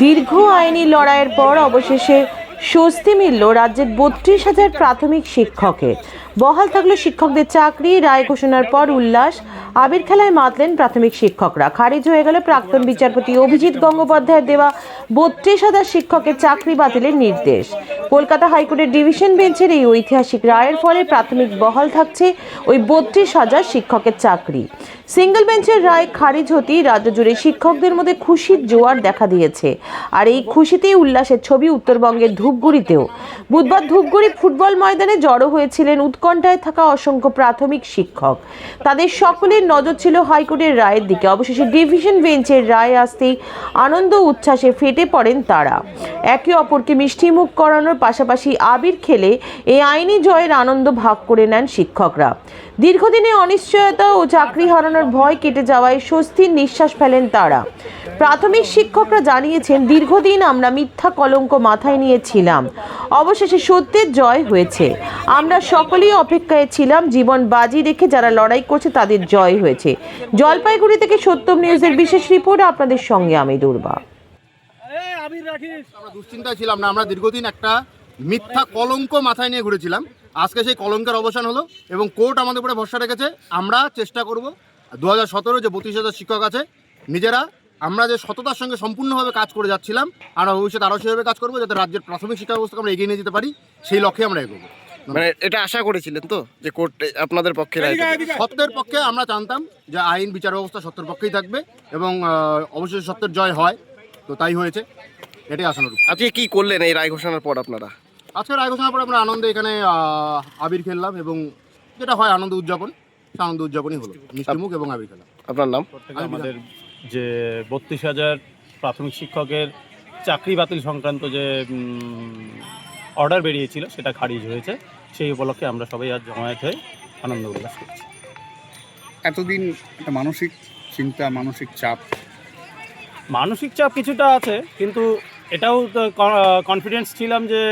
দীর্ঘ আইনি লড়াইয়ের পর অবশেষে স্বস্তি মিলল রাজ্যের বত্রিশ হাজার প্রাথমিক শিক্ষকের। বহাল থাকল শিক্ষকদের চাকরি, রায় ঘোষণার পর উল্লাস, আবির খেলায় মাতলেন প্রাথমিক শিক্ষকরা। খারিজ হয়ে গেল প্রাক্তন বিচারপতি অভিজিৎ গঙ্গোপাধ্যায়ের দেওয়া বত্রিশ হাজার শিক্ষকের চাকরি বাতিলের নির্দেশ। কলকাতা হাইকোর্টের ডিভিশন বেঞ্চের এই ঐতিহাসিক রায়ের ফলে প্রাথমিক বহাল থাকছে ওই বত্রিশ হাজার শিক্ষকের চাকরি। সিঙ্গেল বেঞ্চের রায় খারিজ হতেই রাজ্য জুড়ে শিক্ষকদের মধ্যে খুশির জোয়ার দেখা দিয়েছে। আর এই খুশিতেই উল্লাসের ছবি উত্তরবঙ্গের ধূপগুড়িতেও। বুধবার ধূপগুড়ি ফুটবল ময়দানে জড়ো হয়েছিলেন উৎকণ্ঠায় থাকা অসংখ্য প্রাথমিক শিক্ষক। তাদের সকলের নজর ছিল হাইকোর্টের রায়ের দিকে। অবশেষে ডিভিশন বেঞ্চের রায় আসতেই আনন্দ উচ্ছ্বাসে ফেটে পড়েন তারা। একে অপরকে মিষ্টিমুখ করানোর পাশাপাশি আবির খেলে এই আইনি জয়ের আনন্দ ভাগ করে নেন শিক্ষকরা। দীর্ঘদিনে অনিশ্চয়তা ও চাকরি হারানোর ভয় কেটে যাওয়ায় স্বস্তির নিঃশ্বাস ফেলেন তারা। প্রাথমিক শিক্ষকরা জানিয়েছেন দীর্ঘদিন আমরা মিথ্যা কলঙ্ক মাথায় নিয়েছিলাম। অবশেষে সত্যের জয় হয়েছে। আমরা সকলেই অপেক্ষায় ছিলাম জীবন বাজি রেখে যারা লড়াই করছে তাদের জয় হয়েছে। জলপাইগুড়ি থেকে সত্যম নিউজের বিশেষ রিপোর্ট আপনাদের সঙ্গে আমি দুর্বা। আমরা দুশ্চিন্তায় ছিলাম না আমরা দীর্ঘদিন একটা মিথ্যা কলঙ্ক মাথায় নিয়ে ঘুরেছিলাম। আজকে সেই কলঙ্কের অবসান হলো এবং কোর্ট আমাদের উপরে ভরসা রেখেছে। আমরা চেষ্টা করব দু হাজার সতেরো যে বত্রিশ হাজার শিক্ষক আছে নিজেরা আমরা যে সততার সঙ্গে সম্পূর্ণভাবে কাজ করে যাচ্ছিলাম আমরা ভবিষ্যতে আরও সেভাবে কাজ করব যাতে রাজ্যের প্রাথমিক শিক্ষা ব্যবস্থাকে আমরা এগিয়ে নিয়ে যেতে পারি সেই লক্ষ্যে আমরা এগোবো। মানে এটা আশা করেছিলেন তো যে কোর্ট আপনাদের পক্ষে রায় সত্যের পক্ষে আমরা জানতাম যে আইন বিচার ব্যবস্থা সত্যের পক্ষেই থাকবে এবং অবশেষে সত্যের জয় হয় তো তাই হয়েছে এটাই আশানুরূপ আজকে কি করলেন এই রায় ঘোষণার পর আপনারা? আজকে রায় ঘোষণার পরে আমরা আনন্দে এখানে আবির খেললাম এবং যেটা হয় আনন্দ উদযাপন। আনন্দ উদযাপনই হলো। মিষ্টিমুখ এবং আবির খেলা আপনার নাম? আমাদের যে বত্রিশ হাজার প্রাথমিক শিক্ষকের চাকরি বাতিল সংক্রান্ত যে অর্ডার বেরিয়েছিল সেটা খারিজ হয়েছে। সেই উপলক্ষে আমরা সবাই আজ জমায়েত হয়ে আনন্দ উল্লাস করছি। এতদিন একটা মানসিক চিন্তা মানসিক চাপ? মানসিক চাপ কিছুটা আছে কিন্তু এটাও কনফিডেন্স ছিলাম যে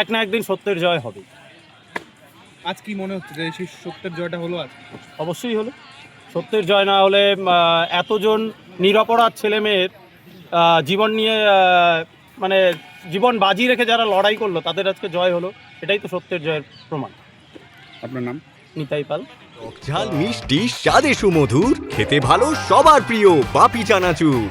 এক না একদিন সত্যের জয় হবে। আজ কি মনে হচ্ছে যে সেই সত্যের জয়টা হলো আজ? অবশ্যই হলো। সত্যের জয় না হলে এতজন নিরপরাধ ছেলে মেয়ের জীবন নিয়ে মানে জীবন বাজি রেখে যারা লড়াই করল তাদের আজকে জয় হলো। এটাই তো সত্যের জয়ের প্রমাণ। আপনার নাম? নিতাই পাল। ঝাল মিষ্টি স্বাদে সুমধুর খেতে ভালো সবার প্রিয় বাপি চানাচুর।